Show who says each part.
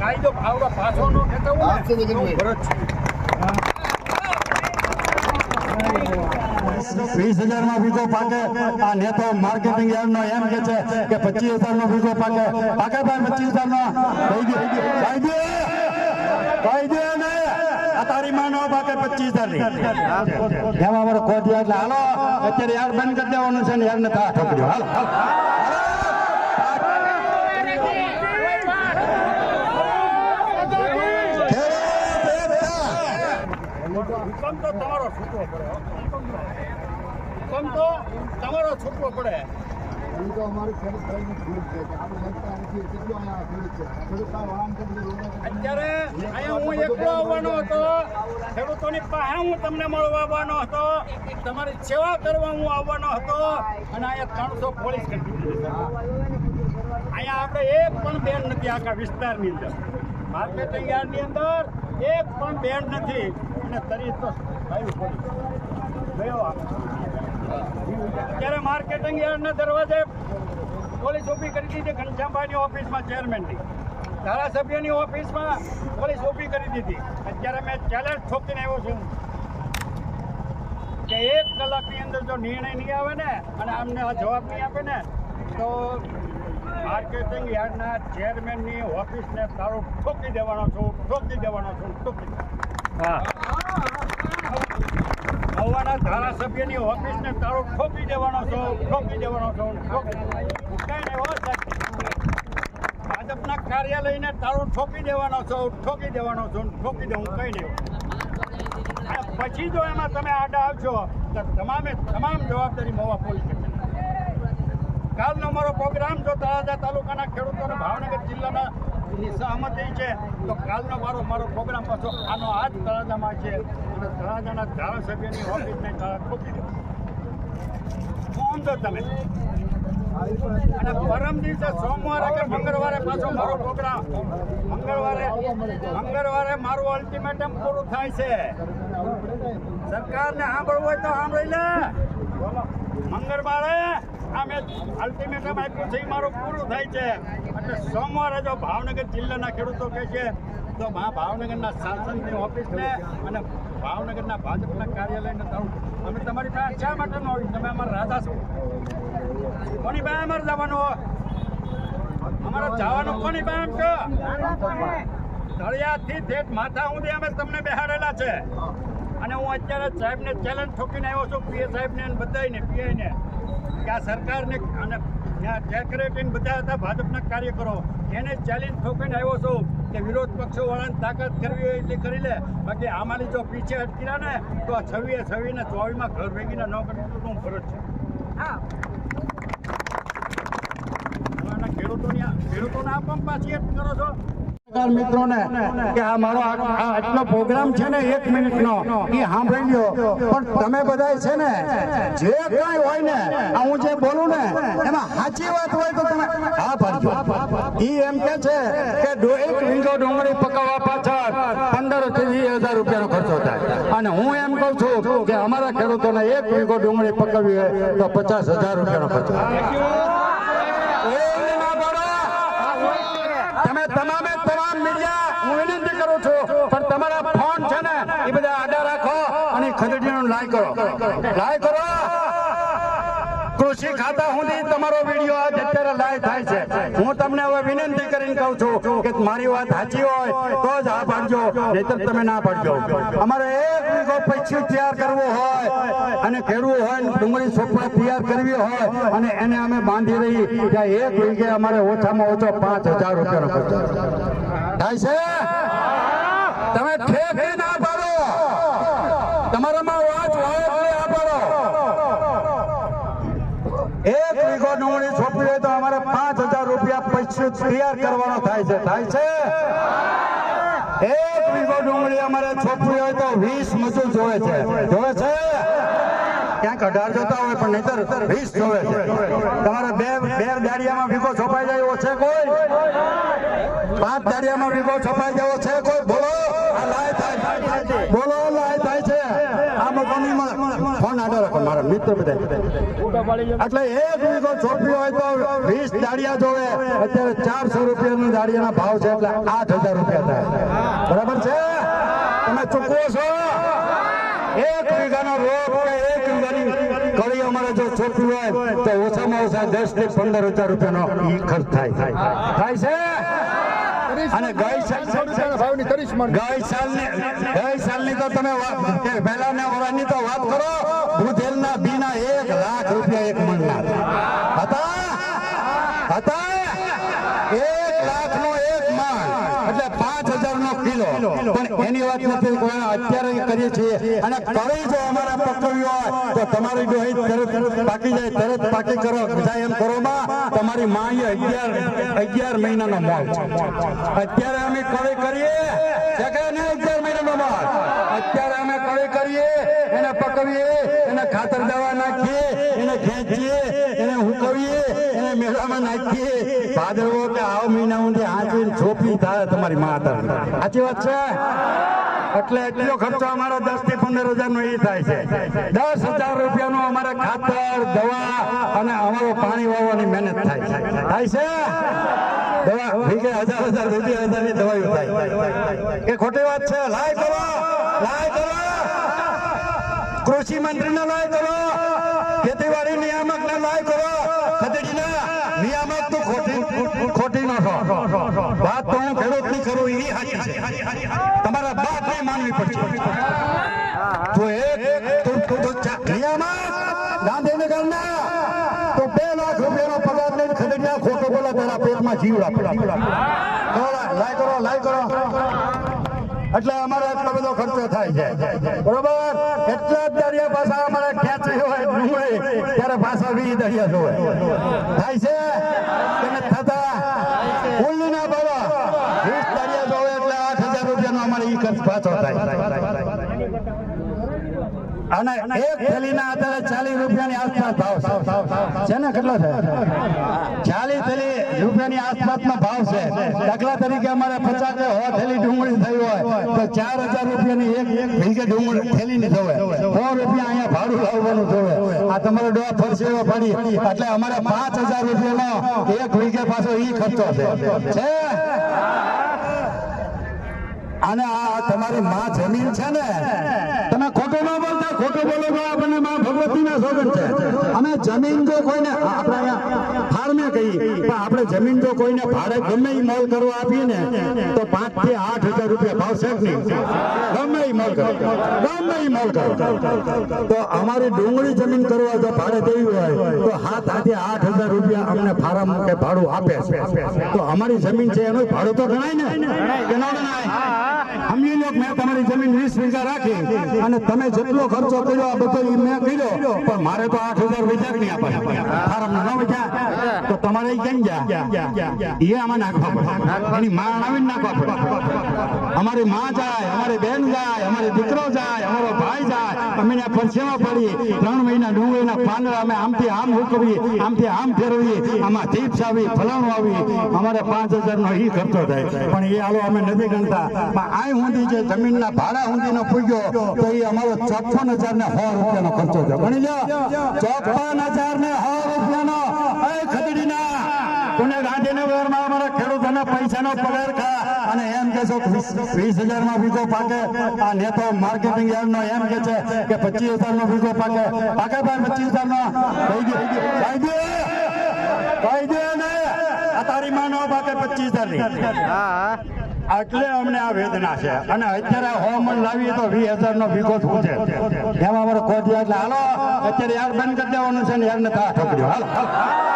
Speaker 1: કાયદો
Speaker 2: વીસ હજાર નો વીઘો પાકે, આ નેતો માર્કેટિંગ યાર્ડ નો એમ કે છે કે પચીસ હજાર નો વીઘો પાકે. પાકે ભાઈ પચીસ હજાર નો કહી દે કહી દે કહી દે ને. આ તારી માં નો ભાગે પચીસ હજારની. એમાં અમારે કોટિયા એટલે હાલો. અત્યારે યાર બંધ કરી દેવાનું છે ને યાર ને તા ઠોકડ્યો હાલો. હાલો.
Speaker 1: હુકમ તો તમારો છૂટવો પડે હુકમ તો તમારો છૂટવો પડે. અત્યારે અહીંયા હું એકલો આવવાનો હતો. ખેડૂતોની પાસે હું તમને મળવા આવવાનો હતો. તમારી સેવા કરવા હું આવવાનો હતો. અને અહીંયા ત્રણસો પોલીસ અહીંયા આપણે એક પણ બેન નથી આખા વિસ્તારની અંદર. માર્કેટિંગ યાર્ડની અંદર એક પણ બેન નથી. અને તરી તો. અત્યારે માર્કેટિંગ યાર્ડના દરવાજે પોલીસ ઊભી કરી દીધી ઘનશ્યામભાઈની ઓફિસમાં ચેરમેનની ધારાસભ્યની ઓફિસમાં પોલીસ ઊભી કરી દીધી. અત્યારે મેં ચેલેન્જ ઠોકીને આવ્યો છું. કે એક કલાકની અંદર જો નિર્ણય નહીં આવે ને, અને આમને આ જવાબ નહીં આપે ને, તો માર્કેટિંગ યાર્ડના ચેરમેનની ઓફિસને સારું ઠોકી દેવાનો છું, ઠોકી દેવાનો છું, ઠોકી મહુવાના ધારાસભ્યની ઓફિસને તારો ઠોકી દેવાનો છો ઠોકી દેવાનો છો. ભાજપના કાર્યાલયને તારો ઠોકી દેવાનો છો ઠોકી દેવાનો છો ઠોકી દે હું કઈ નહીં. પછી જો એમાં તમે આડા આવશો, તો તમામે તમામ જવાબદારી મહુવા પોલીસ કાલનો મારો પ્રોગ્રામ જો તળાજા તાલુકાના ખેડૂતોને ભાવનગર જિલ્લાના ની થઈ છે. તો કાલનો મારો મારો પ્રોગ્રામ પાછો આનો આ જ તળાજામાં છે. અને તળાજાના ધારાસભ્યની ઓફિસને ખોટી દો. સમજો તમે? અને પરમ દિવસે સોમવારે કે મંગળવારે પાછો મારો પ્રોગ્રામ મંગળવારે મંગળવારે મારું અલ્ટિમેટમ પૂરું થાય છે. સરકારને સાંભળવું હોય તો સાંભળી લે. મંગળવારે આ મેં અલ્ટિમેટમ આપ્યું છે મારું પૂરું થાય છે. એટલે સોમવારે જો ભાવનગર જિલ્લાના ખેડૂતો કહે છે, તો મા ભાવનગરના શાસનની ઓફિસને અને ભાવનગરના ભાજપના કાર્યાલયને તારું. અમે તમારી પાસે શા માટે ન આવી તમે અમારા રાજા છો. કોની પાસે અમારે જવાનું અમારે જવાનું કોની પાસે છો? તળિયાથી ઠેઠ માથા સુધી અમે તમને બેહાડેલા છે. અને હું અત્યારે સાહેબને ચેલેન્જ ઠોકીને આવ્યો છું, પીએ સાહેબને બધાને પીઆઈને. કે આ સરકારને અને ત્યાં સેક્રેટરી બધા હતા ભાજપના કાર્યકરો. એને ચેલેન્જ ઠોકીને આવ્યો છું કે વિરોધ પક્ષો વાળાને તાકાત કરવી હોય એટલી કરી લે. બાકી આમાંની જો પીછે અટકી રહ્યા ને તો આ છવીએ છવીને ચોવીસમાં ઘર ભેગીને ન કરી તો શું ફરજ છે. ખેડૂતોની ખેડૂતોને આ પંપ પાછી કરો છો?
Speaker 2: એક મિનિટનો, એ પણ તમે બધા છે ને, જે કઈ હોય ને, આ હું જે બોલું ને, એમાં સાચી વાત હોય તો તમે હા પાડજો. એ એમ કે છે કે એક વીંગો ડુંગળી પકાવવા પાછળ પંદરથી વીસ હજાર રૂપિયાનો ખર્ચો થાય. અને હું એમ કહું છું કે અમારા ખેડૂતોને એક વિંગો ડુંગળી પકવવી હોય તો પચાસ હજાર રૂપિયાનો ખર્ચો થાય કોઈ ના પડો. તમે તમામે તમામ મીડિયા હું વિનંતી કરું છું પણ તમારા ફોન છે ને, એ બધા આડા રાખો અને ખજડીનો લાય કરો. લાય કરો. કૃષિ ખાતા સુધી તમારો વીડિયો આજ અત્યારે લાય થાય છે. હું તમને હવે વિનંતી કરીને કહું છું કે મારી વાત સાચી હોય તો જ આ પાડજો, નહીતર તમે ના પાડજો. અમારે એક વીઘો પૈસી તૈયાર કરવો હોય અને ખેડવું હોય ડુંગળી સોપડા તૈયાર કરવી હોય અને એને અમે બાંધી રહી. ત્યાં એક વીઘે અમારે ઓછામાં ઓછો પાંચ હજાર રૂપિયાનો થાય છે? તમે ઠેક ના પાડો. તમારામાં વાત હોય એટલે આ પાડો. એક વીઘો ડુંગળી છોપવી હોય તો અમારે પાંચ હજાર રૂપિયા પૈસું તૈયાર કરવાનો થાય છે. થાય છે? એક વીઘો ડુંગળી અમારે છોપવી હોય તો વીસ મજૂર જોવે છે. જોવે છે? ક્યાંક અઢાર જોતા હોય પણ નહીતર વીસ જોવે તમારે બે બે દાડિયામાં વીઘો છપાઈ જાય એવો છે કોઈ? પાંચ દાડિયામાં વીઘો છપાઈ જવો છે કોઈ? બોલો. આ લાય થાય. બોલો લાય થાય છે. આ રાખો, મારા મિત્ર બધા. એટલે એક વીઘો ચોપડી હોય તો વીસ દાડિયા જોવે. અત્યારે ચારસો રૂપિયાનું દાડિયાના ભાવ છે એટલે આઠ હજાર રૂપિયા બરાબર છે? તમે ચૂકવો છો? એક વીઘાનો રોડ એક વીઘાની અમારે જો ચોપડી હોય તો ઓછામાં ઓછા દસથી પંદર હજાર રૂપિયાનો ખર્ચ થાય. થાય છે? અને ગઈ સાલ
Speaker 3: ભાવની ત્રીસ મણ
Speaker 2: ગઈ સાલની ગઈ સાલની તો તમે વાત કે પહેલાના તો વાત કરો. દૂધેલના બીના એક લાખ રૂપિયા એક મણના. હતા? હતા? એક લાખ નો એક મણ. એટલે પાંચ હજાર નો કિલો. પણ એની વાત નથી અત્યારે કરીએ છીએ. અને કરી જો અમારા હોય તો તમારી ડોહી તરત પાકી જાય, તરત પાકી કરો જાય એમ કરો માં તમારી માં અગિયાર અગિયાર મહિનાનો મોલ અત્યારે અમે કળી કરીએ અગિયાર મહિનાનો મોલ? અત્યારે અમે કળી કરીએ, એને પકવીએ એને ખાતર દવા નાખીએ, એને ખેંચીએ, એને હુકવીએ, એને મેળામાં નાખીએ. ભાદરવો કે આવ મહિના સુધી હાંચવીને છોપી થાય તમારી માતા સાચી વાત છે? એટલે એટલો ખર્ચો અમારો દસથી પંદર હજાર નો એ થાય છે. દસ હજાર રૂપિયાનો અમારે ખાતર, દવા અને અમારું પાણી વાવવાની મહેનત થાય છે. થાય છે? દવા વીઘે હજાર હજાર રૂપિયા હજારની દવાઈઓ થાય એ ખોટી વાત છે. લાય કરો લાય કરો કૃષિ મંત્રીને લાય કરો ખેતીવાડી નિયામક ને લાય કરો ખદેડીના નિયામક તો ખોટી ખોટી નો છો વાત તો હું ખેડૂતની છે. તમારા બાપ ને માનવી પડશે. જો એક તો તો તો ગાંધીનગરના તો બે લાખ રૂપિયાનો પગાર લઈને ખડડિયા ખોટો બોલા તારા પેટમાં જીવ રાખે. લાય કરો લાય કરો. એટલે અમારે એટલો બધો ખર્ચો થાય છે. બરોબર? એટલા જ દરિયા પાછા અમારે ખેંચી હોય ડુંગળી. ત્યારે પાછા વી દરિયા જોવે. થાય છે? કે થતા. ઉલ્લી ના પડો વીસ દરિયા જોવે એટલે આઠ હજાર ખર્ચ પાછો થાય. અને એક થેલીના આધારે ચાલીસ રૂપિયાની આસપાસ ભાવ છે. ને કેટલો છે? ચાલીસ થેલી રૂપિયાની આસપાસનો ભાવ છે. દાખલા તરીકે અમારે પચાસ કે સો થેલી ડુંગળી થઈ હોય, તો ચાર હજાર રૂપિયાની એક એક વીઘે ડુંગળી થેલીની થવે સો રૂપિયા અહીંયા ભાડું લાવવાનું થવે આ તમારો ડોહા એવો પડી, એટલે અમારે પાંચ હજાર રૂપિયાનો એક વીઘે પાછો ઈ ખર્ચો છે? અને આ તમારી માં જમીન છે ને તમે ખોટું ના બોલતા ખોટું બોલો તો આપણને માં ભગવતીના સોગન છે. અમે જમીન જો કોઈને આપણે અહીંયા ફાર્મે કહી પણ આપણે જમીન જો કોઈને ભાડે ગમે ઈ મોલ કરવા આપીએ ને તો પાંચથી આઠ હજાર રૂપિયા ભાવ છે નહીં. ગમે ઈ મોલ કરો. ગમે ઈ મોલ કરો. તો અમારી ડુંગળી જમીન કરવા જો ભાડે દેવી હોય તો હાથ હાથે આઠ હજાર રૂપિયા અમને ફાર્મ કે ભાડું આપે છે. તો અમારી જમીન છે એનું ભાડું તો ગણાય ને? ન? ગણાય મારે તો આઠ હજાર વીઘા નહીં આપે ફાર્મ ન તો તમારે કેમ ગયા? એ આમાં નાખવા પડે. એની માં અમારી માં જાય, અમારી બેન જાય, અમારી દીકરો જાય, અમારો ભાઈ જાય. અમે પરસેવા પાડીએ. ત્રણ મહિના ડુંગળીના પાંદડા અમે આમથી આમ હુકવી આમથી આમ ફેરવીએ, આમાં ચીપ્સ આવી, ફલાણું આવી. અમારે પાંચ હજાર નો ઈ ખર્ચો થાય. પણ એ હાલો અમે નથી ગણતા. પણ આ સુધી જે જમીનના ભાડા સુધીનો પૂગ્યો, તો એ અમારો ચોપન હજાર ને સો રૂપિયાનો ખર્ચો થયો. ગણી લો ચોપન હજાર ને સો રૂપિયાનો એ ખદડીના કોને ગાંધીનગરમાં અમારા ખેડૂતોના પૈસાનો પગાર ખા અને એમ કે છો વીસ હજારમાં વીઘો પાકે. આ નેતો માર્કેટિંગ યાર્ડ નો એમ કે છે કે પચીસ હજાર નો વીઘો પાકે. પાકે ભાઈ, પચીસ હજાર નો કહી દે. કહી દે. કહી દે ને. આ તારી માં નો પાકે પચીસ હજારની એટલે અમને આ વેદના છે. અને અત્યારે હોમન લાવીએ તો વીસ હજાર નો વીઘો શું એમાં અમારે ખોટ એટલે હાલો, અત્યારે યાર બંધ કરી દેવાનું છે ને યાર ને તા. ઠોકડ્યો હાલો હાલો.